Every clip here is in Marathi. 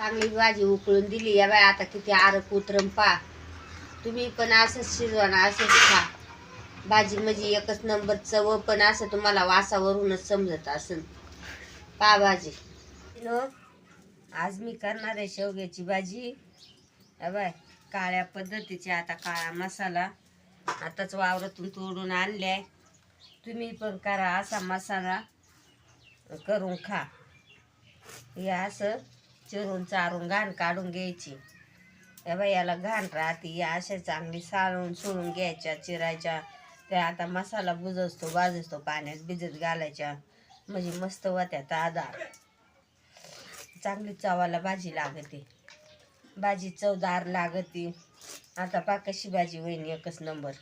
चांगली भाजी उकळून दिली. या बाय आता किती आरक उतरम पा. तुम्ही पण असंच शिजवा ना असंच खा. भाजी म्हणजे एकच नंबर चव पण असं तुम्हाला वासावरूनच समजत असेल पा भाजी. आज मी करणार आहे शेवग्याची भाजी. बाय काळ्या पद्धतीची आता काळा मसाला. आताच वावरातून तोडून आणलाय. तुम्ही पण करा असा मसाला. करून खा. हे असं चिरून चारून घाण काढून घ्यायची. या बाई याला घाण राहते या अशा चांगली साळून सोडून घ्यायच्या चिरायच्या. त्या आता मसाला बुजसतो बाजसतो पाण्यात भिजत घालायच्या. म्हणजे मस्त होत्या ताजा चांगली चवाला भाजी लागते. भाजी चवदार लागते. आता पा कशी भाजी होईन एकच नंबर.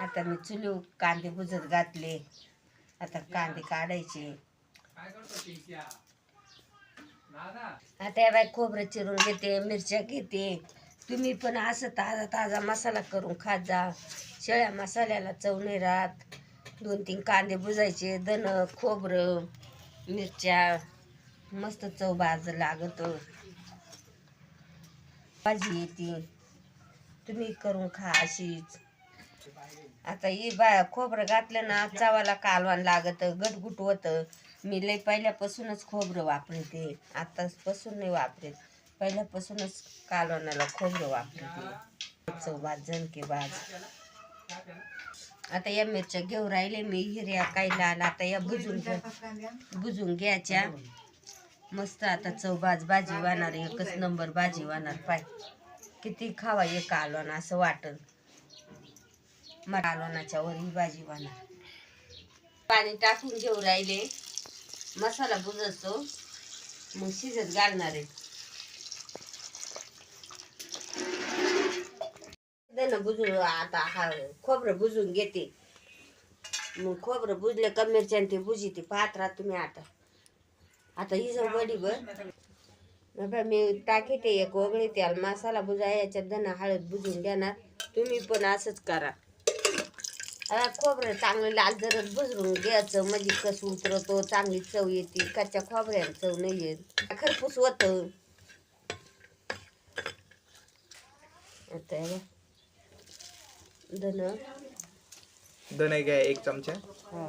आता मी चुलीव कांदे बुजत घातले. आता कांदे काढायचे. आता या बाई खोबरं चिरून घेते मिरच्या घेते. तुम्ही पण असं ताजा ताजा मसाला करून खात जा. शेळ्या मसाल्याला चव नाही राहत. दोन तीन कांदे बुजायचे दण खोबरं मिरच्या. मस्त चव बाज लागत. भाजी येते. तुम्ही करून खा अशीच. आता ही बा खोबरं घातलं ना चावाला कालवान लागत गटगुट होतं मी लय पहिल्यापासूनच खोबरं वापरते. आतापासून नाही वापरत पहिल्यापासूनच कालवणाला खोबरं वापरते. चौबाज जनके बाज आता या मिरच्या घेऊन राहिले मी हिऱ्या काही लाल. आता या भुजून घ्या. भुजून घ्यायच्या. मस्त आता चौबाज भाजी वाहणार. एकच नंबर भाजी वाहणार. पाय. किती खावा एक कालवण असं वाटल मग कालवणाच्या वर ही भाजी वाहणार. पाणी टाकून घेऊ राहिले. मसाला बुजवतो मग शिजत घालणार आहे. दे बुजून आता हा खोबरं बुजून घेते. मग खोबरं बुजले का मिरच्यान ते बुजी ते पाहत तुम्ही आता. आता ही जाऊ वडी बर. बाबा मी एक वगळी त्याला मसाला बुजा याच्यात धना हळद बुजून घेणार. तुम्ही पण असंच करा. आता खोबरं चांगलं लाल जरत बुजरून घ्यायचं. म्हणजे कसं उतरतो चांगली चव येते. कच्च्या खोबऱ्याला चव नाही येत. खरपूस होत. आता हे धन. धने घ्या एक चमचा. हा.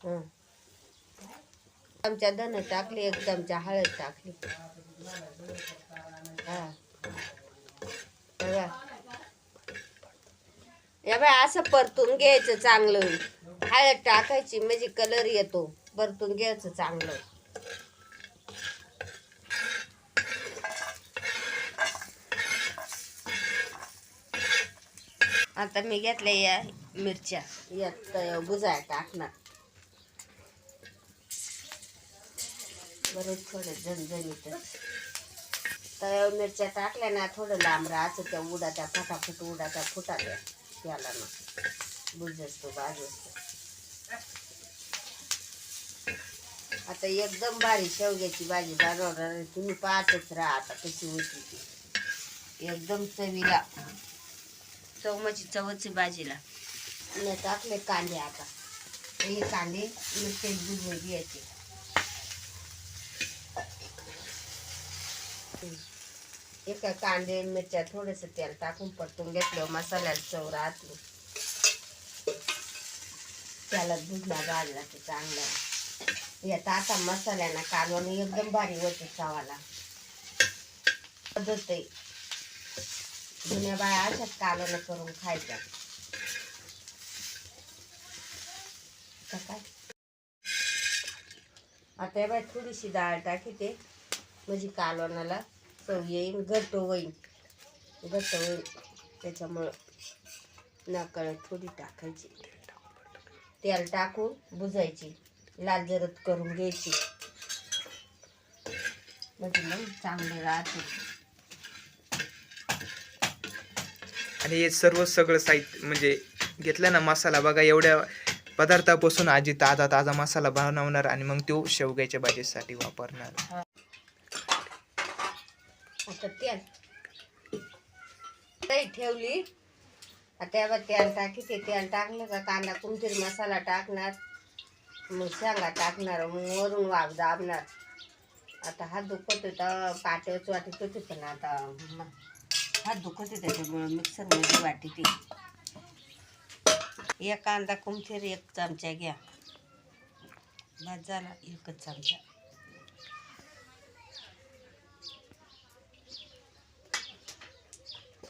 हं. चमचा धन टाकली एक चमचा हळद टाकली. हा. या बाय असं परतून घ्यायचं चांगलं. हळद टाकायची म्हणजे कलर येतो. परतून घ्यायचं चांगलं. आता मी घेतल्या या मिरच्या. यात बुजाय टाकणार. बरं थोडं झणझणीत. तव्यावर मिरच्या टाकल्या ना थोडं लांब राहायचं त्या उडाच्या फटाफट उडाच्या फुटाल्या. त्याला ना बुज असतो बाज असतो आता एकदम भारी शेवग्याची भाजी बनवणार. तुम्ही पाहतच राहा आता कशी होती ती. एकदम चवीला. चवमाची चवची भाजीला. टाकले कांदे आता. हे कांदे नुसते बुजवून घ्यायचे. एका कांदे मिरच्या थोडंसं तेल टाकून परतून घेतलं मसाल्याला चव राहतो. त्याला दुधला भाजला ते चांगलं. यात आता मसाल्यानं कालवण एकदम भारी होते चावाला पद्धत आहे. जुन्या बाया अशाच कालवण करून खायच्या. आता काय? आता बाय थोडीशी डाळ टाकी ते म्हणजे कालवणाला चव येईन घट्ट होईन. घट्ट होईन. त्याच्यामुळं नाकळ थोडी टाकायची. तेल टाकून बुजायची. लाल जरद करून घ्यायची. म्हणजे मग चांगले राहते. आणि हे सर्व सगळं साहित्य म्हणजे घेतलं ना मसाला बघा एवढ्या पदार्थापासून आजी ताजा ताजा मसाला बनवणार आणि मग तो शेवग्याच्या भाजीसाठी वापरणार. आता तेल. ठेवली. आता तेल टाकी ते तेल टाकलं का कांदा कुमतीर मसाला टाकणार. मग शेंगा टाकणार. मग वरून वाफ दाबणार. आता हात दुखत होता पाट्यावरच वाटत होती पण आता हात दुखत होते त्याच्यामुळे मिक्सरमध्ये वाटी ती एक कांदा कुमथीर एक चमचा घ्या. भात झाला. एकच चमचा.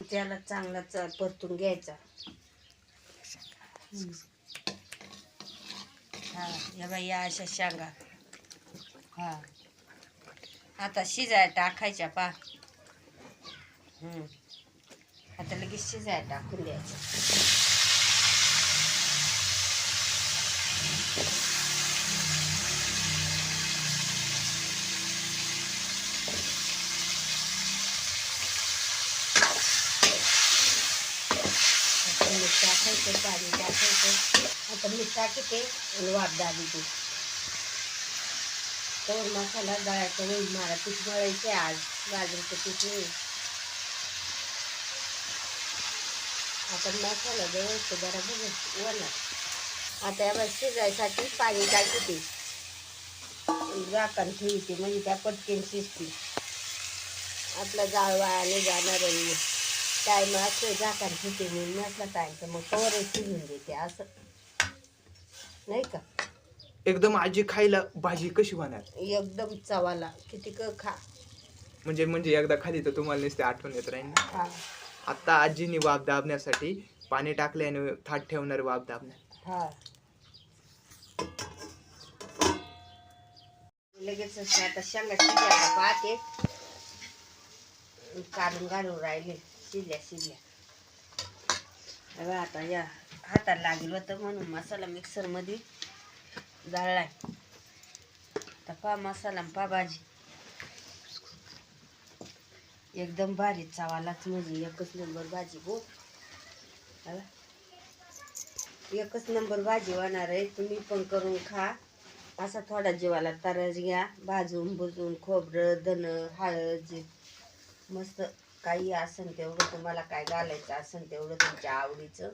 त्याला चांगला च परतून घ्यायचा. हा या बाई या अशा शांगा. हा. आता शिजाय टाकायच्या पा. आता लगेच शिजाय टाकून द्यायचं आता मीठ टाकायचं पाणी टाकायचं आता मीठ टाकते आणि वाफ दाबी ते तर मसाला दळायचा नाही मला पीठ गळायचे आज गाजरचं पीठ नाही आपण मसाला दळायचं बरोबर वळणार आता या शिजायसाठी पाणी टाकते झाकण ठेवते. म्हणजे त्या पटकेन शिजते आपला जाळ वायाने जाणार आहे टाईम असतो झाकण ठेवते मी. नसला टाईम तर मग कवर शिजून देते असं. नाही का? एकदम आजी खायला भाजी कशी होणार? एकदम चवाला. किती क खा. म्हणजे म्हणजे एकदा खाली तर तुम्हाला नुसते आठवण येत राहील ना? हा. आता आजीने वाफ दाबण्यासाठी पाणी टाकले आणि थाट ठेवणार वाफ दाबण्यात. हा. लगेच असं आता शेंगा शिजल्या पाहते. काढून घालून राहिले. शिजल्या शिजल्या अगं आता या हाताला लागेल होतं म्हणून मसाला मिक्सरमध्ये जाळलाय. आता पा मसाला पा भाजी. एकदम भारी चावालाच म्हणजे एकच नंबर भाजी हो. एकच नंबर भाजी होणार आहे. तुम्ही पण करून खा. असा थोडा जीवाला तरच घ्या. भाजून भुजून खोबरं धन हळद जे मस्त काही असेल तेवढं तुम्हाला काय घालायचं असेल तेवढं तुमच्या आवडीचं.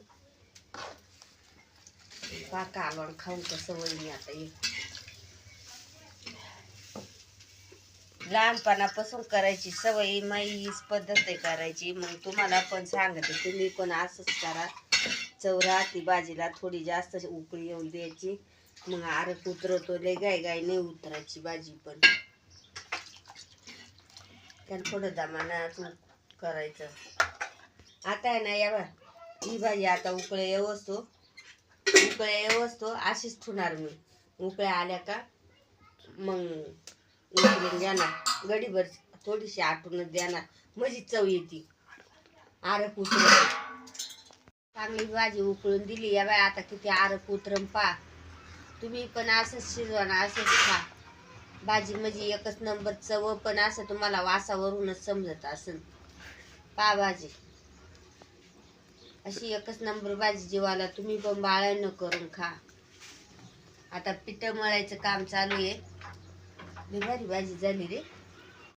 पा कालवण खाऊन कसं वहिनी आता येईल लहानपणापासून करायची सवय माईच पद्धत आहे करायची. मग तुम्हाला पण सांगते तुम्ही पण असंच करा. चौरा ती भाजीला थोडी जास्त उकळी येऊन द्यायची. मग आरक उतरवतो लय गाय गाय नाही उतरायची भाजी पण. त्याला थोडं दमानाच उ- करायचं. आता आहे ना या बा ही भाजी आता उकळे येवसतो उकळे येवसतो अशीच ठेवणार मी. उकळ्या आल्या का मग उकळून देणार गडीभर थोडीशी आटूनच देणार. म्हणजे चव येते. आरक उतर चांगली भाजी उकळून दिली. या बाय आता किती आरक उतरम पा तुम्ही पण असंच शिजवा ना असंच खा. भाजी म्हणजे एकच नंबर चव पण असं तुम्हाला वासावरूनच समजत असेल. पा भाजी अशी एकच नंबर भाजी जीवाला तुम्ही पण बाळांना करून खा. आता पिठं मळायचं काम चालू आहे. भारी भाजी झाली रे.